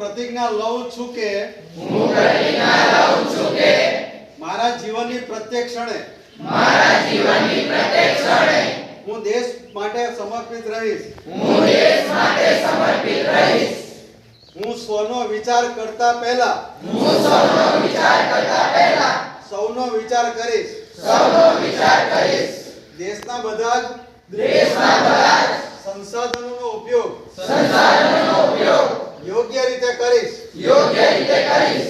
પ્રતિજ્ઞા લઉં છું કે હું પ્રતિજ્ઞા લઉં છું કે મારા જીવનની પ્રત્યેક ક્ષણે મારા જીવનની પ્રત્યેક ક્ષણે હું દેશ માટે સમર્પિત રહીશ. હું દેશ માટે સમર્પિત રહીશ. હું સ્વનો વિચાર કરતા પહેલા હું સ્વનો વિચાર કરતા પહેલા સૌનો વિચાર કરીશ. સૌનો વિચાર કરીશ. દેશના બધા જ દેશના બધા સંસાધનોનો ઉપયોગ સંસાધનોનો ઉપયોગ યોગ્ય રીતે કરીશ યોગ્ય રીતે કરીશ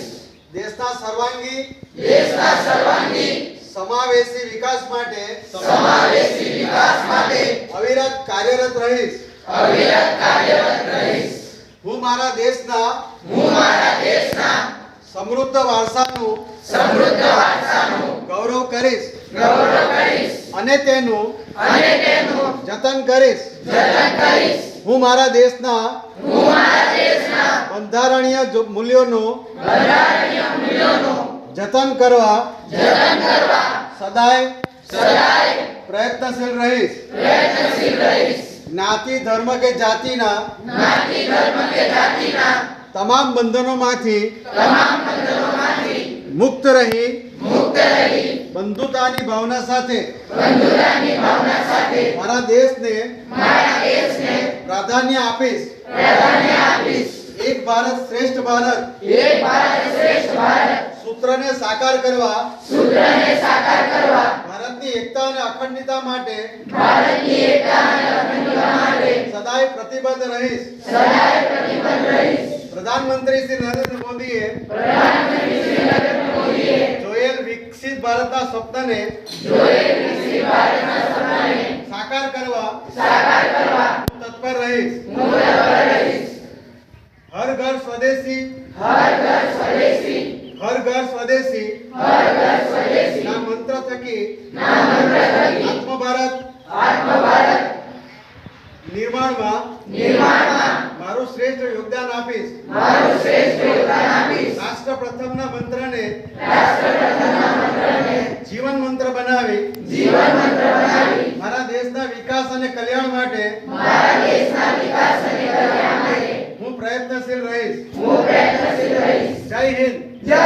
દેશના સર્વાંગી દેશના સર્વાંગી સમાવેશી વિકાસ માટે સમાવેશી વિકાસ માટે અવિરત કાર્યરત રહીશ. અવિરત કાર્યરત રહીશ. હું મારા દેશના હું મારા દેશના સમૃદ્ધ વારસાનું સમૃદ્ધ વારસાનું ગૌરવ કરીશ. ગૌરવ કરીશ. અને તેનું અને તેનું જતન કરીશ. જતન કરીશ. હું મારા દેશના હું મારા દેશના બંધારણીય મૂલ્યોનું મૂલ્યોનું જતન કરવા જતન કરવા સદાય સદાય પ્રયત્નશીલ રહીશ. પ્રયત્નશીલ રહીશ. જ્ઞાતિ ધર્મ કે જાતિના જ્ઞાતિ ધર્મ કે જાતિના તમામ બંધનોમાંથી તમામ બંધનોમાંથી મુક્ત રહી મુક્ત રહી બંધુતાની ભાવના સાથે બંધુતાની ભાવના સાથે મારા દેશને મારા દેશને પ્રાધાન્ય આપીશ. પ્રાધાન્ય આપીશ. એક ભારત શ્રેષ્ઠ ભારત. એક ભારત શ્રેષ્ઠ ભારત. સૂત્રને સાકાર કરવા. સૂત્રને સાકાર કરવા. ભારતની એકતા અને અખંડિતતા માટે. ભારતની એકતા અને અખંડતા માટે. સદાય પ્રતિબદ્ધ રહીશ. સદાય પ્રતિબદ્ધ રહીશ. પ્રધાનમંત્રી શ્રી નરેન્દ્ર મોદીએ પ્રધાનમંત્રી શ્રી નરેન્દ્ર મોદીએ જોયેલ વિકસિત ભારતના સ્વપ્નને જોયેલ વિકસિત ભારતના સ્વપ્નને સાકાર કરવા. સાકાર કરવા. તત્પર રહીશ. હું તત્પર રહીશ. હર ઘર સ્વદેશી. હર ઘર સ્વદેશી. હર ઘર સ્વદેશી. હર ઘર સ્વદેશી. ના મંત્ર થકી. ના મંત્ર થકી. આત્મ ભારત આત્મ ભારત નિર્માણમાં. નિર્માણમાં. મારું શ્રેષ્ઠ યોગદાન આપીશ. મારું શ્રેષ્ઠ યોગદાન આપીશ. રાષ્ટ્ર પ્રથમના મંત્રને. રાષ્ટ્રપ્રથમના મંત્રને. જીવન મંત્ર બનાવી. જીવન મંત્ર બનાવી. મારા દેશના વિકાસ અને કલ્યાણ માટે. મારા દેશના વિકાસ અને કલ્યાણ માટે. હું પ્રયત્નશીલ રહીશ. હું પ્રયત્નશીલ રહીશ. જય હિન્દ.